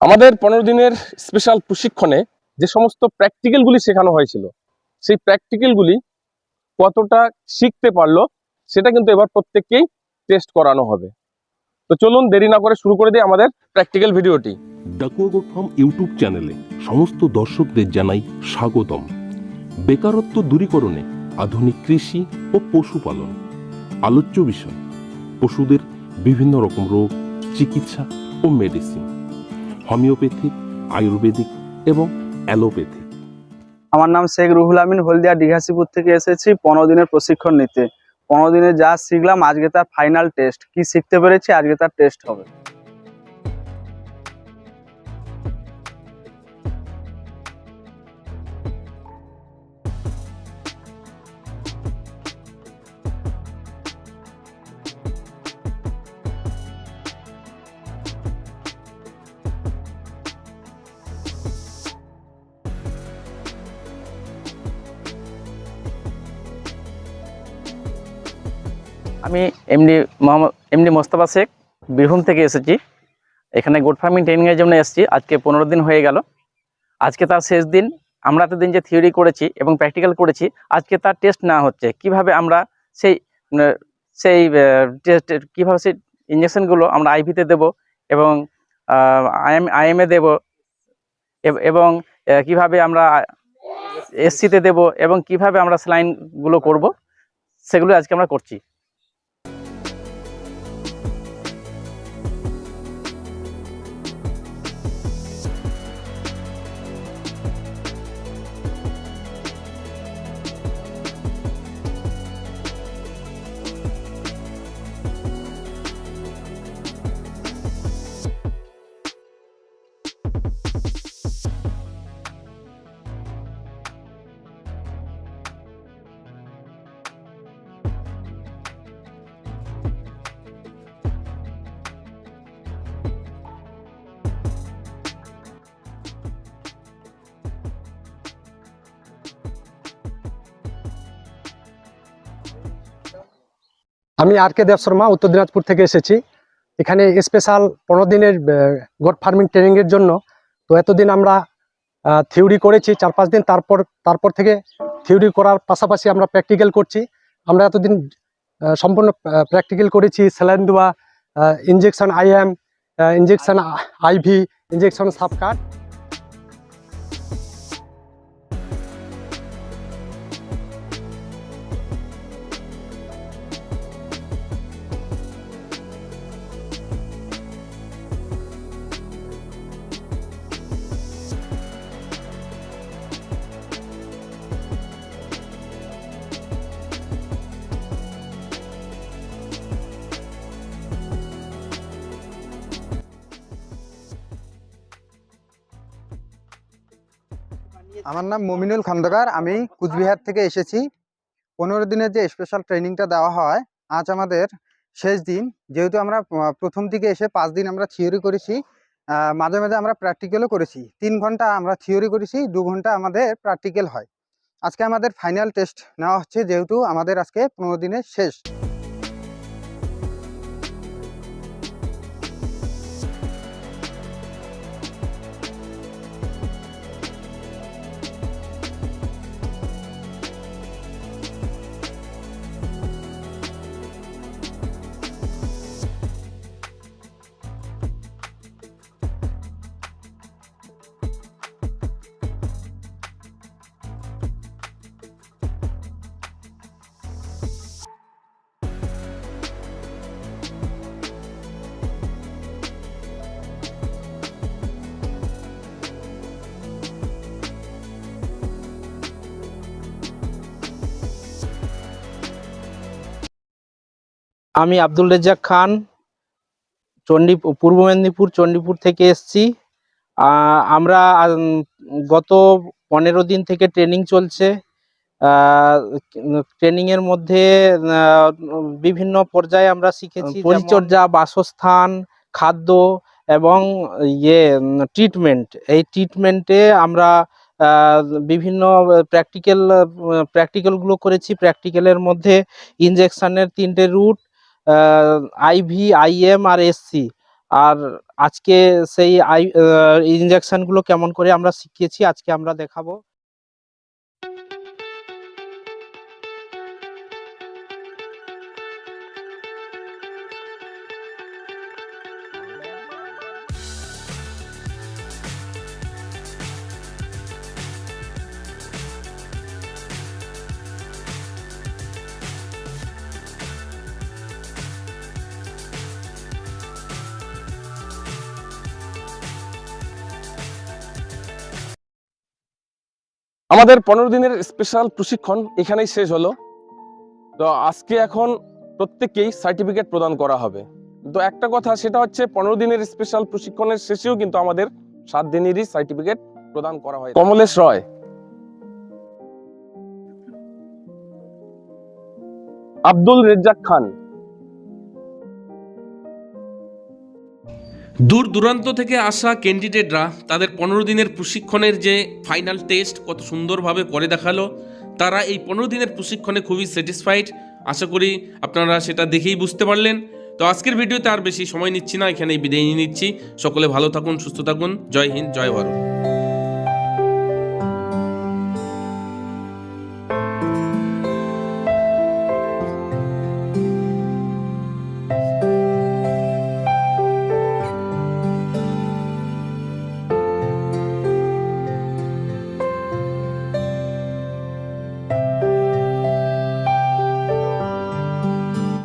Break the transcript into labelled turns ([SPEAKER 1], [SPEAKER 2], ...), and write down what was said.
[SPEAKER 1] আমাদের পনেরো দিনের স্পেশাল প্রশিক্ষণে যে সমস্ত প্র্যাকটিক্যালগুলি শেখানো হয়েছিল, সেই প্র্যাকটিক্যালগুলি কতটা শিখতে পারল সেটা কিন্তু এবার প্রত্যেককেই টেস্ট করানো হবে। তো চলুন দেরি না করে শুরু করে দিই আমাদের প্র্যাকটিক্যাল ভিডিওটি
[SPEAKER 2] ডাকুয়া ফার্ম ইউটিউব চ্যানেলে সমস্ত দর্শকদের জানাই স্বাগতম। বেকারত্ব দূরীকরণে আধুনিক কৃষি ও পশুপালন। আলোচ্য বিষয়, পশুদের বিভিন্ন রকম রোগ, চিকিৎসা ও মেডিসিন হোমিওপ্যাথিক, আয়ুর্বেদিক এবং অ্যালোপ্যাথিক।
[SPEAKER 3] আমার নাম শেখ রুহুল আমিন, হলদিয়া ডিঘাসিপুর থেকে এসেছি পনেরো দিনের প্রশিক্ষণ নিতে। পনেরো দিনে যা শিখলাম, আজকে তার ফাইনাল টেস্ট কি শিখতে পেরেছি, আজকে তার টেস্ট হবে। আমি এমডি মোহাম্মদ এমডি মোস্তফা শেখ, বীরভূম থেকে এসেছি। এখানে গোট ফার্মিং ট্রেনিংয়ের জন্য এসেছি। আজকে পনেরো দিন হয়ে গেল। আজকে তার শেষ দিন। আমরা এতদিন যে থিওরি করেছি এবং প্র্যাকটিক্যাল করেছি, আজকে তার টেস্ট না হচ্ছে। কীভাবে আমরা সেই সেই টেস্ট কীভাবে সেই ইঞ্জেকশনগুলো আমরা আইভিতে দেব এবং আইএম আইএমএ দেব এব- কীভাবে আমরা এসসিতে দেব এবং কীভাবে আমরা স্লাইনগুলো করব, সেগুলো আজকে আমরা করছি।
[SPEAKER 4] আমি আর কে দেব শর্মা, উত্তর দিনাজপুর থেকে এসেছি। এখানে স্পেশাল পনেরো দিনের গোট ফার্মিং ট্রেনিংয়ের জন্য। তো এতদিন আমরা থিওরি করেছি, চার পাঁচ দিন তারপর তারপর থেকে থিওরি করার পাশাপাশি আমরা প্র্যাকটিক্যাল করছি। আমরা এতদিন সম্পূর্ণ প্র্যাকটিক্যাল করেছি। স্যালাইন দেওয়া injection IM injection IV injection subcut
[SPEAKER 5] আমার নাম মমিনুল খন্দকার আমি কুচবিহার থেকে এসেছি। পনেরো দিনের যে স্পেশাল ট্রেনিংটা দেওয়া হয়, আজ আমাদের শেষ দিন। যেহেতু আমরা প্রথম দিকে এসে পাঁচ দিন আমরা থিওরি করেছি মাঝে মাঝে আমরা প্র্যাকটিক্যালও করেছি। তিন ঘণ্টা আমরা থিওরি করেছি, দু ঘণ্টা আমাদের প্র্যাকটিক্যাল হয়। আজকে আমাদের ফাইনাল টেস্ট নেওয়া হচ্ছে, যেহেতু আমাদের আজকে পনেরো দিনের শেষ।
[SPEAKER 6] আমি আব্দুল রেজ্জাক খান, চণ্ডী, পূর্ব মেদিনীপুর, চণ্ডীপুর থেকে এসেছি। আমরা গত পনেরো দিন থেকে ট্রেনিং চলছে। ট্রেনিং এর মধ্যে বিভিন্ন পর্যায়ে আমরা শিখেছি পরিচর্যা, বাসস্থান, খাদ্য এবং ইয়ে ট্রিটমেন্ট এই ট্রিটমেন্টে আমরা বিভিন্ন প্র্যাকটিক্যাল প্র্যাকটিক্যালগুলো করেছি। প্র্যাকটিক্যালের মধ্যে ইনজেকশনের তিনটে রুট আইভি আইএম আর এসসি আর আজকে সেই আই ইঞ্জেকশনগুলো কেমন করে আমরা শিখিয়েছি, আজকে আমরা দেখাবো।
[SPEAKER 1] আমাদের পনেরো দিনের স্পেশাল প্রশিক্ষণ এখানেই শেষ হলো। তো আজকে এখন প্রত্যেককেই সার্টিফিকেট প্রদান করা হবে। তো একটা কথা, সেটা হচ্ছে পনেরো দিনের স্পেশাল প্রশিক্ষণের শেষেও কিন্তু আমাদের সাত দিনেরই সার্টিফিকেট প্রদান করা হয়। কমলেশ রয়। আব্দুল রেজ্জাক খান।
[SPEAKER 7] দূর দূরান্ত থেকে আসা ক্যান্ডিডেটরা তাদের পনেরো দিনের প্রশিক্ষণের যে ফাইনাল টেস্ট কত সুন্দরভাবে করে দেখাল, তারা এই পনেরো দিনের প্রশিক্ষণে খুবই স্যাটিসফাইড আশা করি আপনারা সেটা দেখেই বুঝতে পারলেন। তো আজকের ভিডিওতে আর বেশি সময় নিচ্ছি না, এখানেই বিদায় নিয়ে নিচ্ছি। সকলে ভালো থাকুন, সুস্থ থাকুন। জয় হিন্দ, জয় ভারত।